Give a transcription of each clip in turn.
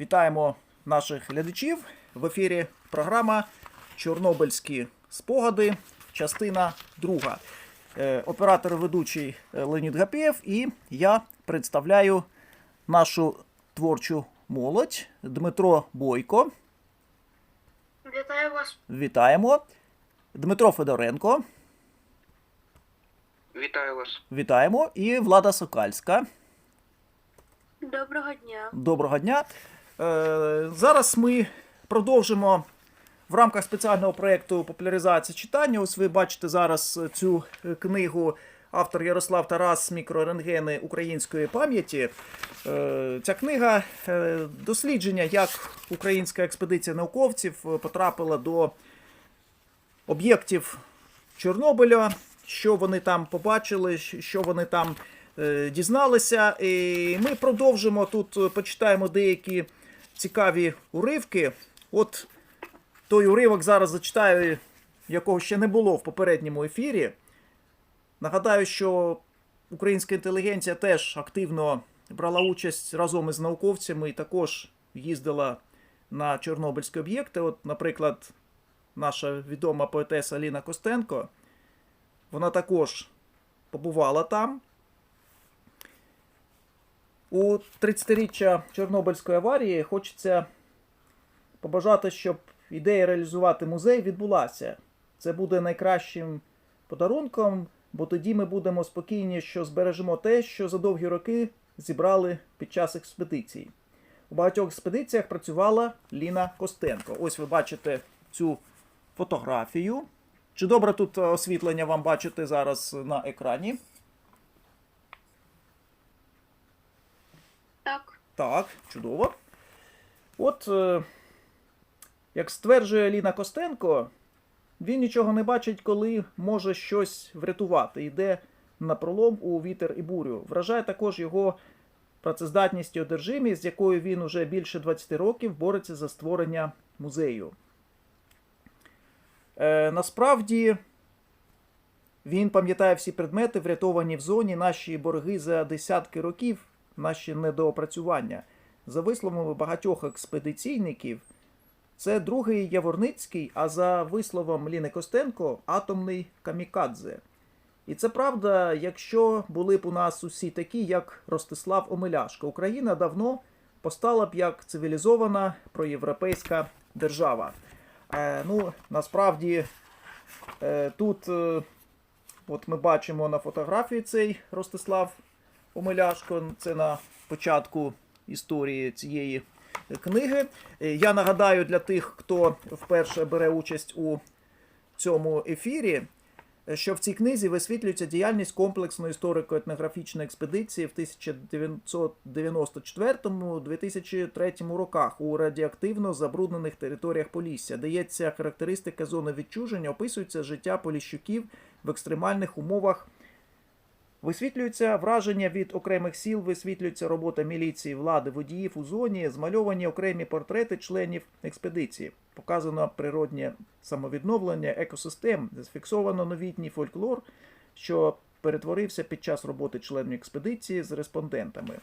Вітаємо наших глядачів. В ефірі програма Чорнобильські спогади, частина друга. Е, Оператор ведучий е, Леонід Гапєв і я представляю нашу творчу молодь Дмитро Бойко. Вітаю вас. Вітаємо. Дмитро Федоренко. Вітаю вас. Вітаємо. І Влада Сокальська. Доброго дня. Доброго дня. Е, зараз ми продовжимо в рамках спеціального проєкту популяризації читання. Ось ви бачите зараз цю книгу автор Ярослав Тарас Мікрорентгени української пам'яті. Е, ця книга е, дослідження, як українська експедиція науковців потрапила до об'єктів Чорнобиля, що вони там побачили, що вони там дізналися. І ми продовжимо тут, почитаємо деякі цікаві уривки. От той уривок зараз зачитаю, якого ще не було в попередньому ефірі. Нагадаю, що українська інтелігенція теж активно брала участь разом із науковцями і також їздила на чорнобильські об'єкти. От, наприклад, наша відома поетеса Ліна Костенко. Вона також побувала там. У 30-річчя Чорнобильської аварії хочеться побажати, щоб ідея реалізувати музей відбулася. Це буде найкращим подарунком, бо тоді ми будемо спокійні, що збережемо те, що за довгі роки зібрали під час експедиції. У багатьох експедиціях працювала Ліна Костенко. Ось ви бачите цю фотографію. Чи добре тут е, освітлення вам бачити зараз на екрані? Так. Чудово. От, е, як стверджує Ліна Костенко, він нічого не бачить, коли може щось врятувати. Йде на пролом у вітер і бурю. Вражає також його працездатність і одержимість, з якою він уже більше 20 років бореться за створення музею. Е, насправді. Він пам'ятає всі предмети, врятовані в зоні, наші борги за десятки років, наші недоопрацювання. За висловами багатьох експедиційників, це другий Яворницький, а за висловом Ліни Костенко атомний камікадзе. І це правда, якщо були б у нас усі такі, як Ростислав Омеляшко. Україна давно постала б як цивілізована проєвропейська держава. Е, ну, насправді, е, тут. Е, От ми бачимо на фотографії цей Ростислав Омеляшко. Це на початку історії цієї книги. Е, Я нагадаю для тих, хто вперше бере участь у цьому ефірі, е, що в цій книзі висвітлюється діяльність комплексної історико-етнографічної експедиції в 1994-2003 роках у радіоактивно забруднених територіях Полісся. Дається характеристика зони відчуження, описується життя поліщуків в екстремальних умовах. Висвітлюються враження від окремих сіл, висвітлюється робота міліції, влади, водіїв у зоні, змальовані окремі портрети членів експедиції. Показано природнє самовідновлення екосистем, зафіксовано новітній фольклор, що перетворився під час роботи членів експедиції з респондентами.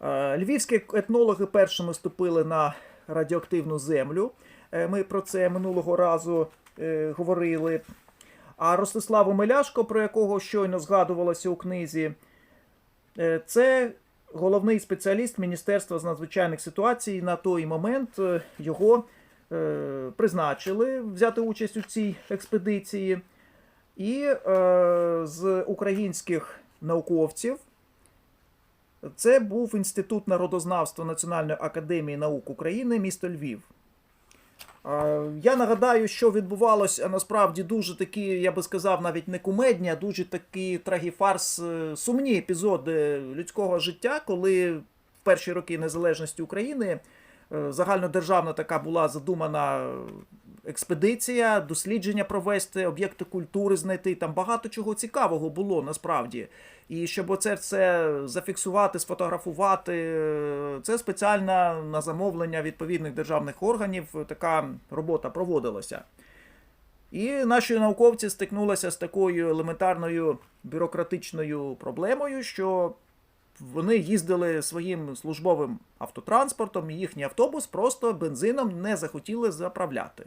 Е, Львівські етнологи першими ступили на радіоактивну землю. Е, Ми про це минулого разу е, говорили. А Ростислав Омеляшко, про якого щойно згадувалося у книзі, е, це головний спеціаліст Міністерства з надзвичайних ситуацій. На той момент е, його е, призначили взяти участь у цій експедиції. І з українських науковців це був Інститут народознавства Національної академії наук України, місто Львів. Е, Я нагадаю, що відбувалося насправді дуже такі, я би сказав, навіть не кумедні, а дуже такі трагіфарс, е, сумні епізоди людського життя, коли в перші роки незалежності України е, загальнодержавна така була задумана експедиція, дослідження провести, об'єкти культури знайти. Там багато чого цікавого було насправді. І щоб оце все зафіксувати, сфотографувати, е, це спеціальна на замовлення відповідних державних органів така робота проводилася. І наші науковці стикнулися з такою елементарною бюрократичною проблемою, що вони їздили своїм службовим автотранспортом, і їхній автобус просто бензином не захотіли заправляти.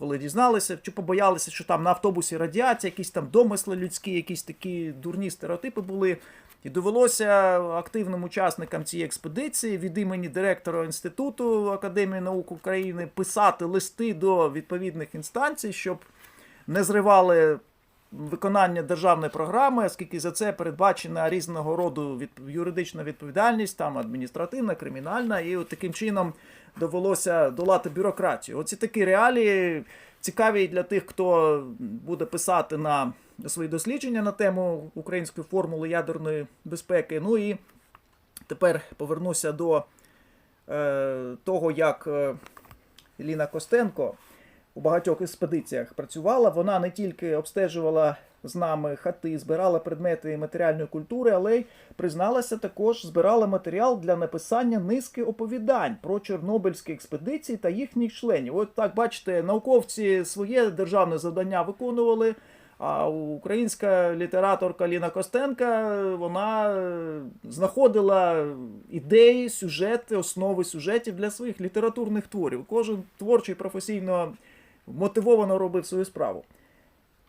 Коли дізналися, чи побоялися, що там на автобусі радіація, якісь там домисли людські, якісь такі дурні стереотипи були. І довелося активним учасникам цієї експедиції від імені директора Інституту Академії наук України писати листи до відповідних інстанцій, щоб не зривали виконання державної програми, оскільки за це передбачена різного роду від... юридична відповідальність, там адміністративна, кримінальна, і от таким чином довелося долати бюрократію. Оці такі реалії цікаві для тих, хто буде писати на свої дослідження на тему української формули ядерної безпеки. Ну і тепер повернуся до е, того, як е, Ліна Костенко у багатьох експедиціях працювала. Вона не тільки обстежувала з нами хати, збирала предмети матеріальної культури, але й призналася також, збирала матеріал для написання низки оповідань про Чорнобильські експедиції та їхніх членів. От так бачите, науковці своє державне завдання виконували. А українська літераторка Ліна Костенка вона е, знаходила ідеї, сюжети, основи сюжетів для своїх літературних творів. Кожен творчий професійно мотивовано робив свою справу.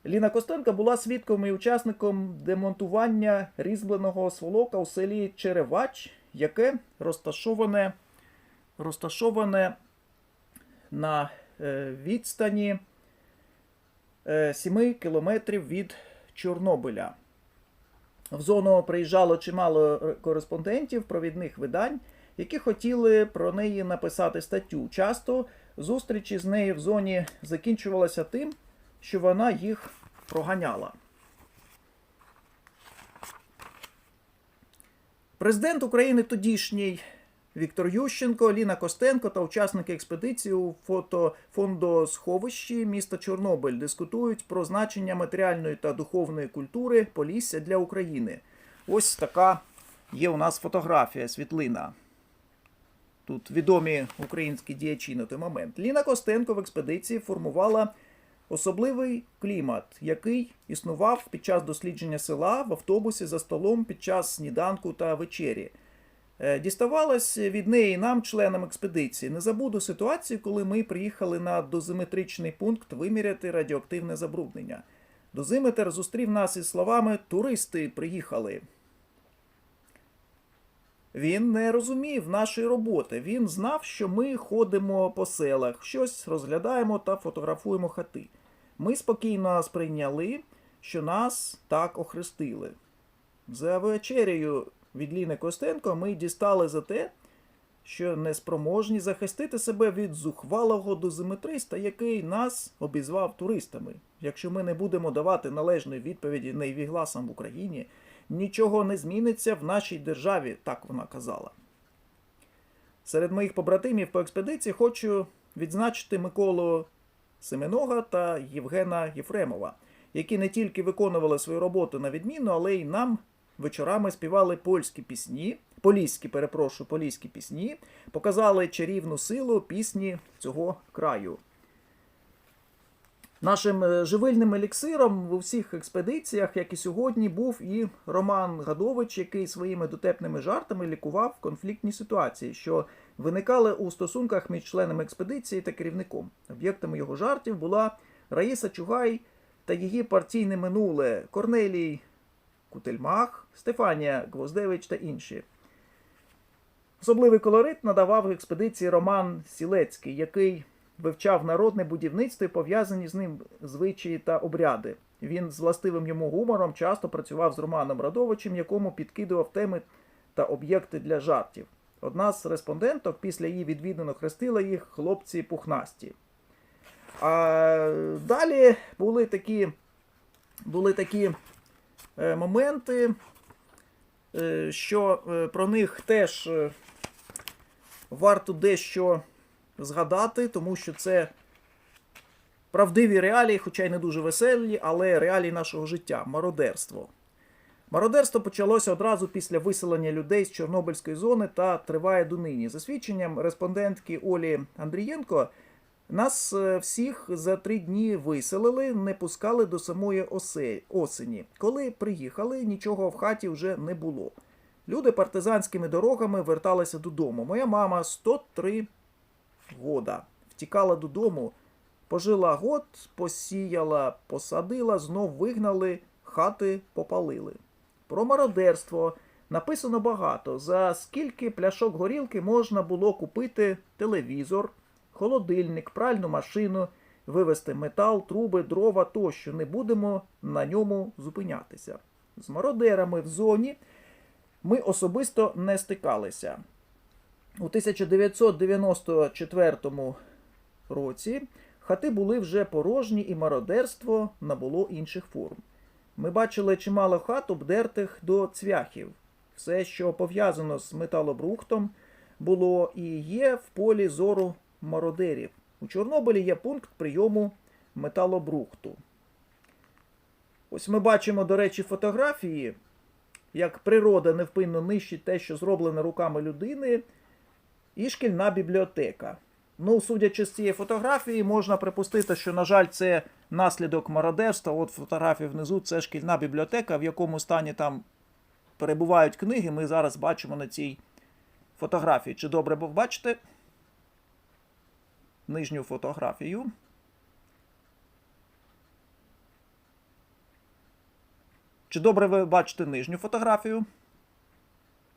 Ліна Костенка була свідком і учасником демонтування різьбленого сволока у селі Черевач, яке розташоване, розташоване на е, відстані 7 кілометрів від Чорнобиля. В зону приїжджало чимало кореспондентів провідних видань, які хотіли про неї написати статтю. Часто зустрічі з нею в зоні закінчувалися тим, що вона їх проганяла. Президент України тодішній Віктор Ющенко, Ліна Костенко та учасники експедиції у фотофондосховищі міста Чорнобиль дискутують про значення матеріальної та духовної культури Полісся для України. Ось така є у нас фотографія, світлина. Тут відомі українські діячі на той момент. Ліна Костенко в експедиції формувала особливий клімат, який існував під час дослідження села в автобусі за столом під час сніданку та вечері. Е, Діставалось від неї нам, членам експедиції. Не забуду ситуацію, коли ми приїхали на дозиметричний пункт виміряти радіоактивне забруднення. Дозиметр зустрів нас із словами Туристи приїхали. Він не розумів нашої роботи. Він знав, що ми ходимо по селах, щось розглядаємо та фотографуємо хати. Ми спокійно сприйняли, що нас так охрестили. За вечерею від Ліни Костенко ми дістали за те, що неспроможні захистити себе від зухвалого дозиметриста, який нас обізвав туристами. Якщо ми не будемо давати належної відповіді найвігласам в Україні, нічого не зміниться в нашій державі, так вона казала. Серед моїх побратимів по експедиції хочу відзначити Миколу Семенога та Євгена Єфремова, які не тільки виконували свою роботу на відміну, але й нам вечорами співали польські пісні, поліські, перепрошую, поліські пісні, показали чарівну силу пісні цього краю. Нашим е, живильним еліксиром в усіх експедиціях, як і сьогодні, був і Роман Гадович, який своїми дотепними жартами лікував конфліктні ситуації, що виникали у стосунках між членами експедиції та керівником. Об'єктами його жартів була Раїса Чугай та її партійне минуле Корнелій Кутельмах, Стефанія Гвоздевич та інші. Особливий колорит надавав експедиції Роман Сілецький, який вивчав народне будівництво і пов'язані з ним звичаї та обряди. Він з властивим йому гумором часто працював з Романом Радовичем, якому підкидував теми та об'єкти для жартів. Одна з респонденток після її відвідину хрестила їх хлопці пухнасті. А далі були такі, були такі е, моменти, е, що е, про них теж варто дещо згадати, тому що це правдиві реалії, хоча й не дуже веселі, але реалії нашого життя мародерство. Мародерство почалося одразу після виселення людей з Чорнобильської зони та триває донині. За свідченням респондентки Олі Андрієнко, нас е, всіх за три дні виселили, не пускали до самої осені. Коли приїхали, нічого в хаті вже не було. Люди партизанськими дорогами верталися додому. Моя мама 103 года втікала додому, пожила год, посіяла, посадила, знов вигнали, хати попалили. Про мародерство написано багато. За скільки пляшок горілки можна було купити телевізор, холодильник, пральну машину, вивезти метал, труби, дрова тощо. Не будемо на ньому зупинятися. З мародерами в зоні ми особисто не стикалися. У 1994 році хати були вже порожні і мародерство набуло інших форм. Ми бачили чимало хат, обдертих до цвяхів. Все, що пов'язано з металобрухтом, було і є в полі зору мародерів. У Чорнобилі є пункт прийому металобрухту. Ось ми бачимо, до речі, фотографії, як природа невпинно нищить те, що зроблене руками людини, і шкільна бібліотека. Ну, судячи з цієї фотографії, можна припустити, що, на жаль, це наслідок мародерства. От фотографія внизу це шкільна бібліотека, в якому стані там перебувають книги. Ми зараз бачимо на цій фотографії. Чи добре ви бачите? Нижню фотографію. Чи добре ви бачите нижню фотографію?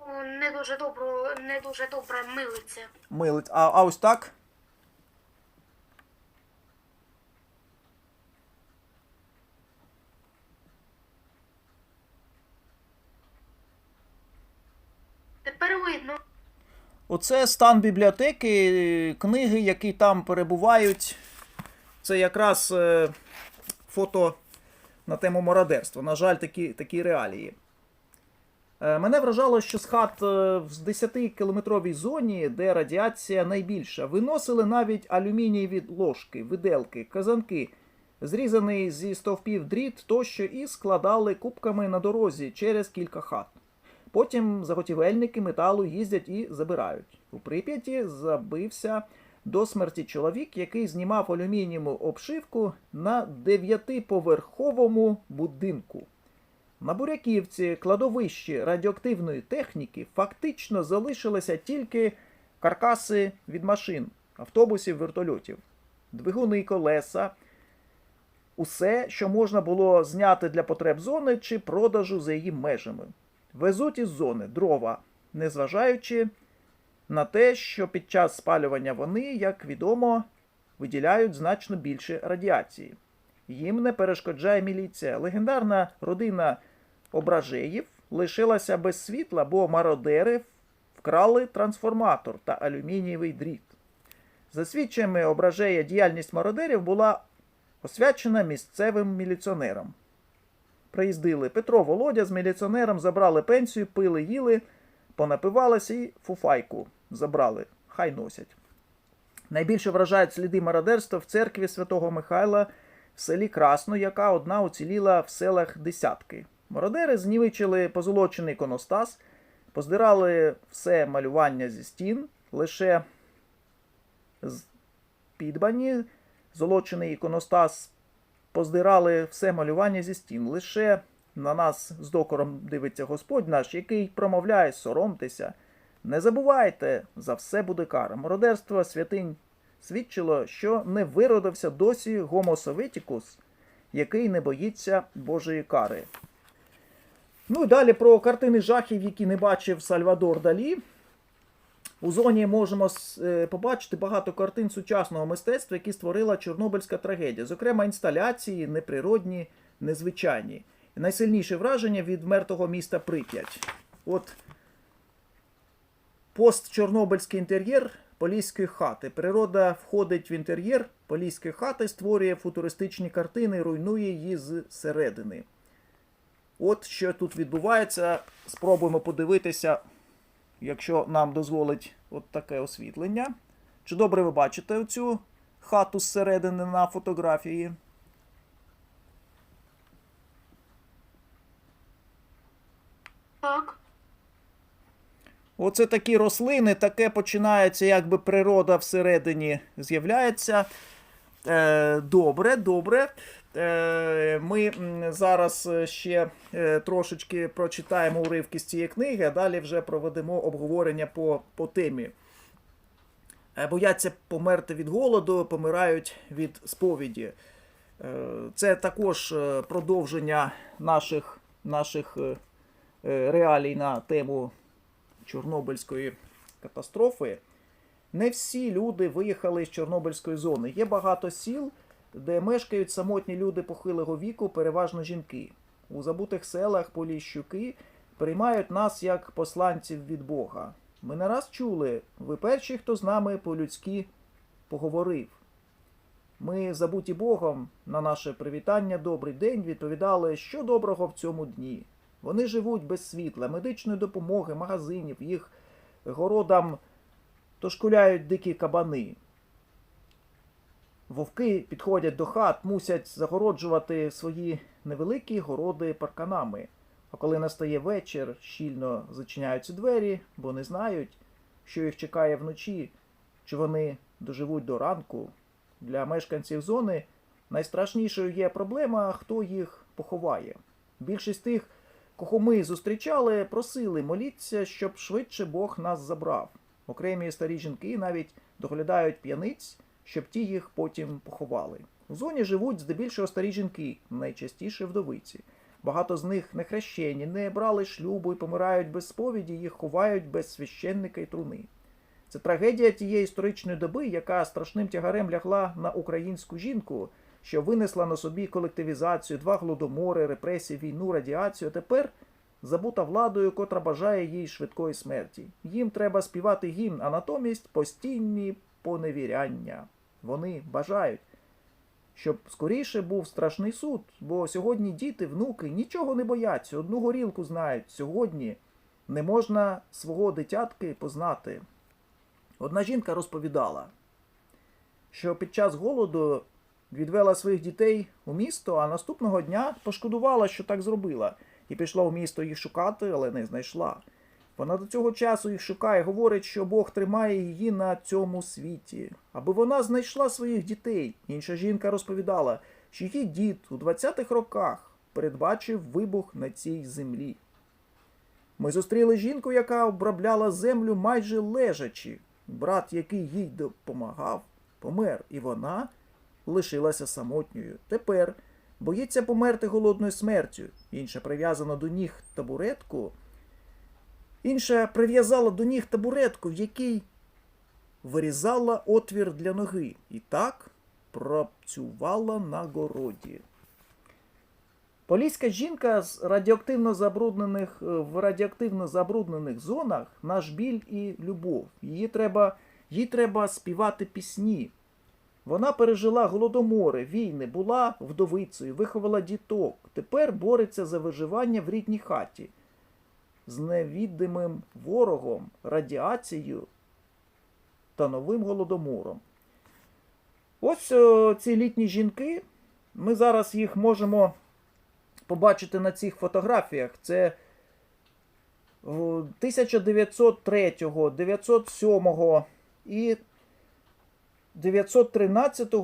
О, Не дуже добре, не дуже добре милиться. Милить. А, а ось так? Тепер видно. Оце стан бібліотеки, книги, які там перебувають. Це якраз е, фото на тему мародерства. На жаль, такі, такі реалії. Е, мене вражало, що з хат е, в 10-кілометровій зоні, де радіація найбільша, виносили навіть алюмінієві ложки, виделки, казанки, зрізаний зі стовпів дріт тощо і складали кубками на дорозі через кілька хат. Потім заготівельники металу їздять і забирають. У Прип'яті забився до смерті чоловік, який знімав алюмінієву обшивку на дев'ятиповерховому будинку. На Буряківці кладовищі радіоактивної техніки фактично залишилися тільки каркаси від машин, автобусів, вертольотів, двигуни, колеса, усе, що можна було зняти для потреб зони чи продажу за її межами. Везуть із зони дрова, незважаючи на те, що під час спалювання вони, як відомо, виділяють значно більше радіації. Їм не перешкоджає міліція. Легендарна родина ображеїв лишилася без світла, бо мародери вкрали трансформатор та алюмінієвий дріт. За свідченнями ображея, діяльність мародерів була освячена місцевим міліціонером. Приїздили Петро Володя з міліціонером, забрали пенсію, пили, їли, понапивалися і фуфайку забрали. Хай носять. Найбільше вражають сліди мародерства в церкві святого Михайла в селі Красно, яка одна уціліла в селах десятки. Мародери знівечили позолочений іконостас, поздирали все малювання зі стін, лише з підбані золочений іконостас поздирали все малювання зі стін. Лише на нас з докором дивиться Господь наш, який промовляє соромтеся. Не забувайте, за все буде кара. Мародерство святинь свідчило, що не виродився досі Sovieticus, який не боїться Божої кари. Ну і далі про картини жахів, які не бачив Сальвадор Далі. У зоні можемо е, побачити багато картин сучасного мистецтва, які створила Чорнобильська трагедія. Зокрема, інсталяції неприродні, незвичайні. Найсильніше враження від мертвого міста Прип'ять. От постчорнобильський інтер'єр поліської хати. Природа входить в інтер'єр поліської хати, створює футуристичні картини, руйнує її зсередини. От що тут відбувається. Спробуємо подивитися, якщо нам дозволить от таке освітлення. Чи добре ви бачите оцю хату зсередини на фотографії? Так. Оце такі рослини, таке починається, якби природа всередині з'являється. Е, добре, добре. Е, ми зараз ще е, трошечки прочитаємо уривки з цієї книги, а далі вже проведемо обговорення по, по темі. Е, Бояться померти від голоду, помирають від сповіді. Це також продовження наших, наших реалій на тему Чорнобильської катастрофи. Не всі люди виїхали з Чорнобильської зони. Є багато сіл, де мешкають самотні люди похилого віку, переважно жінки. У забутих селах Поліщуки приймають нас як посланців від Бога. Ми не раз чули, ви перші, хто з нами по-людськи поговорив. Ми, забуті Богом, на наше привітання добрий день відповідали, що доброго в цьому дні. Вони живуть без світла, медичної допомоги, магазинів, їх городам дошкуляють дикі кабани. Вовки підходять до хат, мусять загороджувати свої невеликі городи парканами. А коли настає вечір, щільно зачиняються двері, бо не знають, що їх чекає вночі, чи вони доживуть до ранку. Для мешканців зони найстрашнішою є проблема, хто їх поховає. Більшість тих, кого ми зустрічали, просили моліться, щоб швидше Бог нас забрав. Окремі старі жінки навіть доглядають п'яниць, щоб ті їх потім поховали. У зоні живуть здебільшого старі жінки, найчастіше вдовиці. Багато з них не хрещені, не брали шлюбу і помирають без сповіді, їх ховають без священника і труни. Це трагедія тієї історичної доби, яка страшним тягарем лягла на українську жінку, що винесла на собі колективізацію, два голодомори, репресії, війну, радіацію. Тепер забута владою, котра бажає їй швидкої смерті. Їм треба співати гімн, а натомість постійні поневіряння. Вони бажають, щоб скоріше був страшний суд, бо сьогодні діти, внуки нічого не бояться, одну горілку знають. Сьогодні не можна свого дитятки познати. Одна жінка розповідала, що під час голоду відвела своїх дітей у місто, а наступного дня пошкодувала, що так зробила, і пішла у місто їх шукати, але не знайшла. Вона до цього часу їх шукає, говорить, що Бог тримає її на цьому світі, аби вона знайшла своїх дітей. Інша жінка розповідала, що її дід у 20-х роках передбачив вибух на цій землі. Ми зустріли жінку, яка обробляла землю майже лежачи. Брат, який їй допомагав, помер, і вона лишилася самотньою. Тепер боїться померти голодною смертю. Інша прив'язана до ніг табуретку. Інша прив'язала до ніг табуретку, в якій вирізала отвір для ноги. І так працювала на городі. Поліська жінка з радіоактивно забруднених е, в радіоактивно забруднених зонах наш біль і любов. Її треба, їй треба співати пісні. Вона пережила голодомори, війни, була вдовицею, виховала діток. Тепер бореться за виживання в рідній хаті з невідомим ворогом, радіацією та новим голодомором. Ось о, ці літні жінки. Ми зараз їх можемо побачити на цих фотографіях. Це 1903, 907 і 913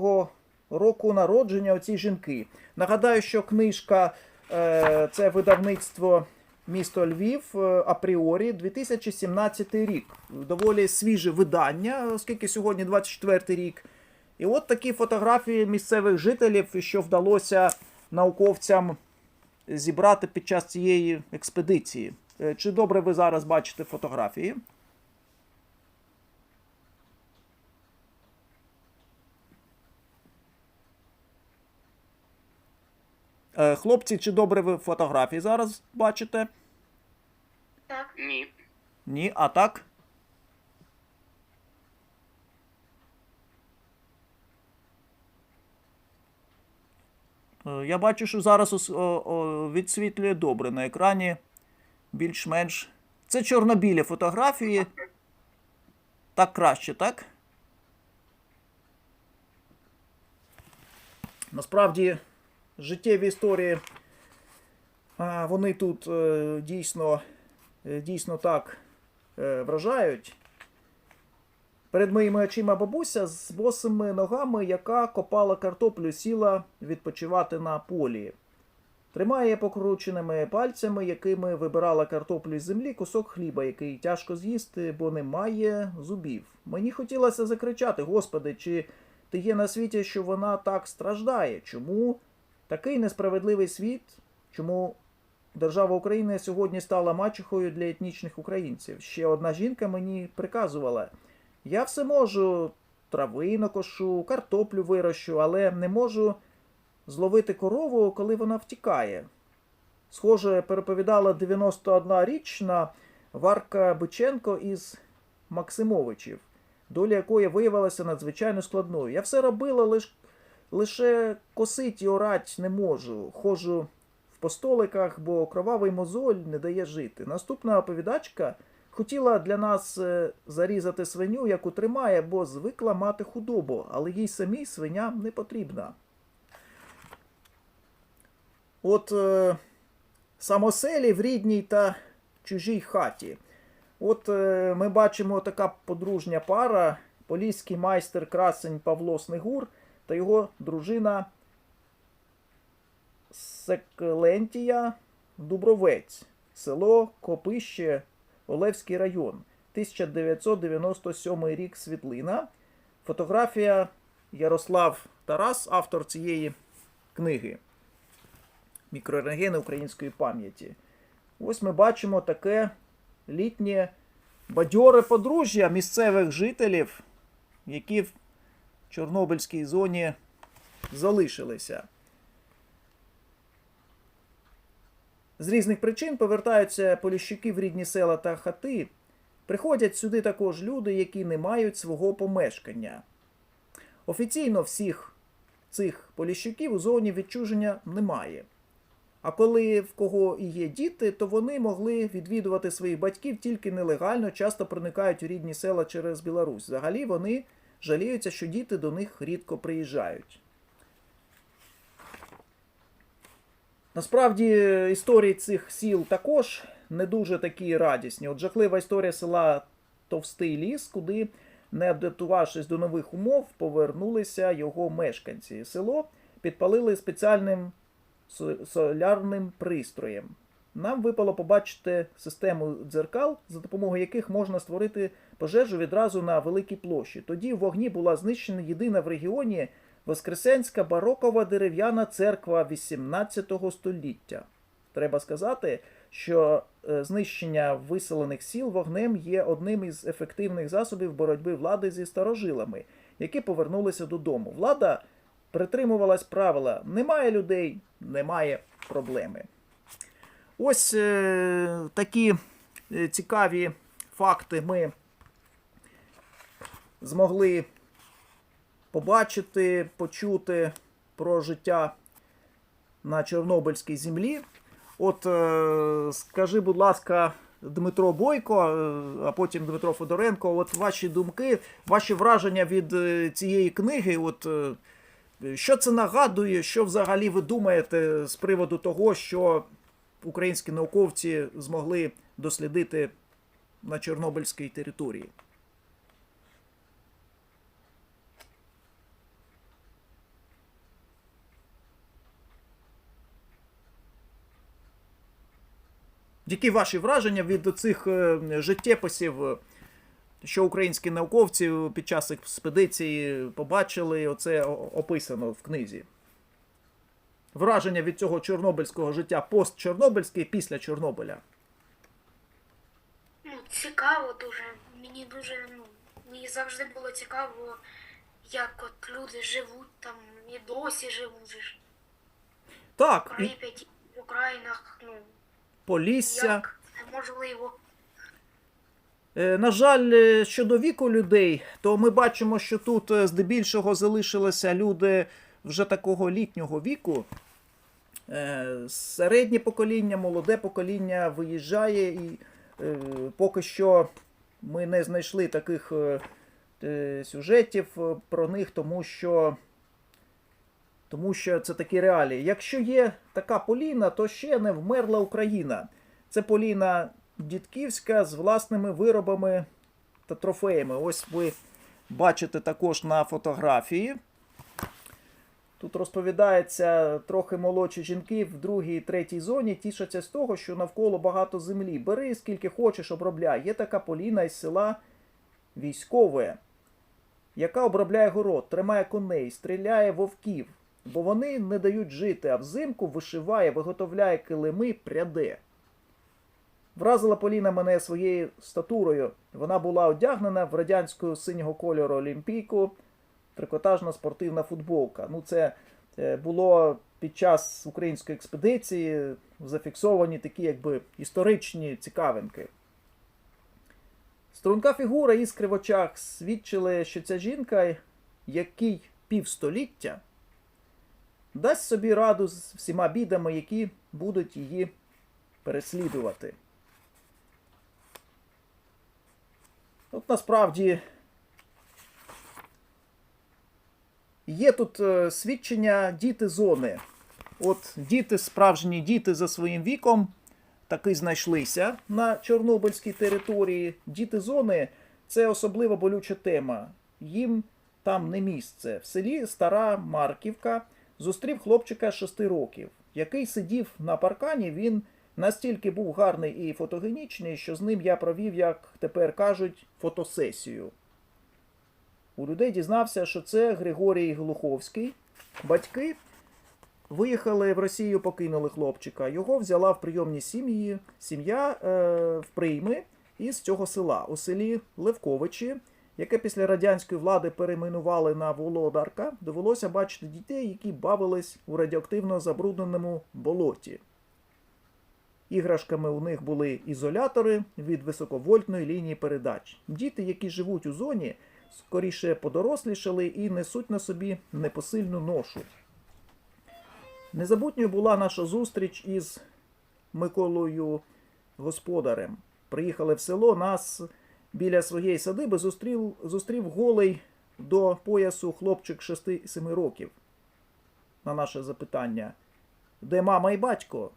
року народження оці жінки. Нагадаю, що книжка е, це видавництво місто Львів е, апріорі 2017 рік. Доволі свіже видання, оскільки сьогодні 24 рік. І от такі фотографії місцевих жителів, що вдалося науковцям зібрати під час цієї експедиції. Е, Чи добре ви зараз бачите фотографії? Е, Хлопці, чи добре ви фотографії зараз бачите? Так. Ні. Ні, а так? Е, Я бачу, що зараз відсвітлює добре на екрані. Більш-менш. Це чорно-білі фотографії. Так краще, так? Насправді, життєві історії, вони тут е, дійсно, дійсно так е, вражають. Перед моїми очима бабуся з босими ногами, яка копала картоплю, сіла відпочивати на полі. Тримає покрученими пальцями, якими вибирала картоплю з землі, кусок хліба, який тяжко з'їсти, бо немає зубів. Мені хотілося закричати: Господи, чи ти є на світі, що вона так страждає? Чому такий несправедливий світ? Чому держава України сьогодні стала мачехою для етнічних українців? Ще одна жінка мені приказувала: я все можу, трави накошу, картоплю вирощу, але не можу зловити корову, коли вона втікає. Схоже, переповідала 91-річна Варка Биченко із Максимовичів, доля якої виявилася надзвичайно складною. Я все робила, лиш, лише косить і орать не можу. Хожу в постоликах, бо кровавий мозоль не дає жити. Наступна оповідачка хотіла для нас е, зарізати свиню, яку тримає, бо звикла мати худобу, але їй самій свиня не потрібна. От е, самоселі в рідній та чужій хаті. От е, ми бачимо така подружня пара, поліський майстер красень Павло Снегур та його дружина Секлентія Дубровець, село Копище, Олевський район, 1997 рік світлина. Фотографія Ярослав Тарас, автор цієї книги мікрорегени української пам'яті. Ось ми бачимо таке літнє бадьоре подружжя місцевих жителів, які в Чорнобильській зоні залишилися. З різних причин повертаються поліщуки в рідні села та хати. Приходять сюди також люди, які не мають свого помешкання. Офіційно всіх цих поліщуків у зоні відчуження немає. А коли в кого і є діти, то вони могли відвідувати своїх батьків тільки нелегально, часто проникають у рідні села через Білорусь. Взагалі вони жаліються, що діти до них рідко приїжджають. Насправді історії цих сіл також не дуже такі радісні. От жахлива історія села Товстий ліс, куди, не адаптувавшись до нових умов, повернулися його мешканці. Село підпалили спеціальним солярним пристроєм. Нам випало побачити систему дзеркал, за допомогою яких можна створити пожежу відразу на великій площі. Тоді в вогні була знищена єдина в регіоні Воскресенська барокова дерев'яна церква 18 століття. Треба сказати, що е, знищення виселених сіл вогнем є одним із ефективних засобів боротьби влади зі старожилами, які повернулися додому. Влада притримувалась правила: немає людей, немає проблеми. Ось е, такі е, цікаві факти ми змогли побачити, почути про життя на Чорнобильській землі. От е, скажи, будь ласка, Дмитро Бойко, е, а потім Дмитро Федоренко, от ваші думки, ваші враження від е, цієї книги. От, що це нагадує, що взагалі ви думаєте з приводу того, що українські науковці змогли дослідити на Чорнобильській території? Які ваші враження від цих е, життєписів, е, що українські науковці під час експедиції побачили, оце описано в книзі? Враження від цього чорнобильського життя постчорнобильське і після Чорнобиля. Ну, цікаво дуже. Мені дуже, ну, мені завжди було цікаво, як от люди живуть там і досі живуть. Так, і Прип'яті в Українах, ну, Полісся. як можливо. Е, На жаль, е, щодо віку людей, то ми бачимо, що тут е, здебільшого залишилися люди вже такого літнього віку. Середнє покоління, молоде покоління виїжджає, і поки що ми не знайшли таких сюжетів про них, тому що, тому що це такі реалії. Якщо є така Поліна, то ще не вмерла Україна. Це Поліна Дідківська з власними виробами та трофеями. Ось ви бачите також на фотографії. Тут розповідається, трохи молодші жінки в другій і третій зоні тішаться з того, що навколо багато землі. Бери скільки хочеш, обробляй. Є така Поліна із села військове, яка обробляє город, тримає коней, стріляє вовків, бо вони не дають жити, а взимку вишиває, виготовляє килими, пряде. Вразила Поліна мене своєю статурою. Вона була одягнена в радянську синього кольору олімпійку, трикотажна спортивна футболка. Ну, це е, було під час української експедиції зафіксовані такі, якби історичні цікавинки. Струнка фігура іскри в очах свідчили, що ця жінка, який півстоліття, дасть собі раду з всіма бідами, які будуть її переслідувати. От насправді є тут е, свідчення діти зони. От діти, справжні діти за своїм віком, таки знайшлися на Чорнобильській території. Діти зони це особливо болюча тема. Їм там не місце. В селі Стара Марківка зустрів хлопчика 6 років, який сидів на паркані. Він настільки був гарний і фотогенічний, що з ним я провів, як тепер кажуть, фотосесію. У людей дізнався, що це Григорій Глуховський. Батьки виїхали в Росію, покинули хлопчика. Його взяла в прийомні сім'ї. Сім'я е, в прийми із цього села, у селі Левковичі, яке після радянської влади перейменували на Володарка, довелося бачити дітей, які бавились у радіоактивно забрудненому болоті. Іграшками у них були ізолятори від високовольтної лінії передач. Діти, які живуть у зоні, скоріше подорослішали і несуть на собі непосильну ношу. Незабутньою була наша зустріч із Миколою Господарем. Приїхали в село, нас біля своєї садиби зустрів, зустрів голий до поясу хлопчик 6-7 років. На наше запитання, де мама і батько?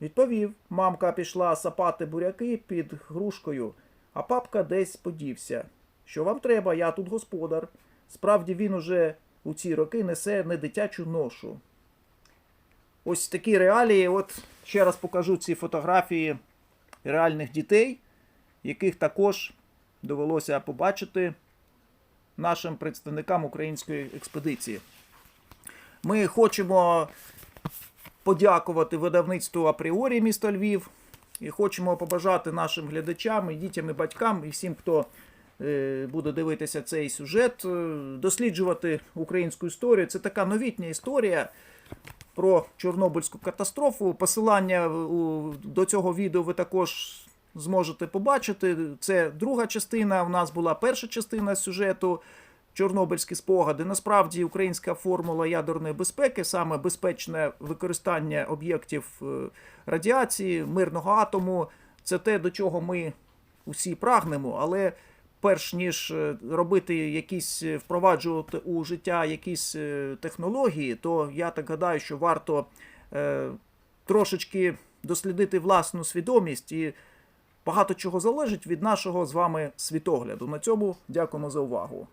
Відповів, мамка пішла сапати буряки під грушкою, а папка десь подівся. Що вам треба, я тут господар. Справді він уже у ці роки несе не дитячу ношу. Ось такі реалії. От ще раз покажу ці фотографії реальних дітей, яких також довелося побачити нашим представникам української експедиції. Ми хочемо подякувати видавництву апріорі місто Львів і хочемо побажати нашим глядачам, і дітям, і батькам, і всім, хто е, буде дивитися цей сюжет, е, досліджувати українську історію. Це така новітня історія про Чорнобильську катастрофу. Посилання до цього відео ви також зможете побачити. Це друга частина. У нас була перша частина сюжету. Чорнобильські спогади. Насправді українська формула ядерної безпеки, саме безпечне використання об'єктів е, радіації, мирного атому, це те, до чого ми усі прагнемо. Але перш ніж е, робити якісь е, впроваджувати у життя якісь технології, то я так гадаю, що варто трошечки дослідити власну свідомість і багато чого залежить від нашого з вами світогляду. На цьому дякуємо за увагу.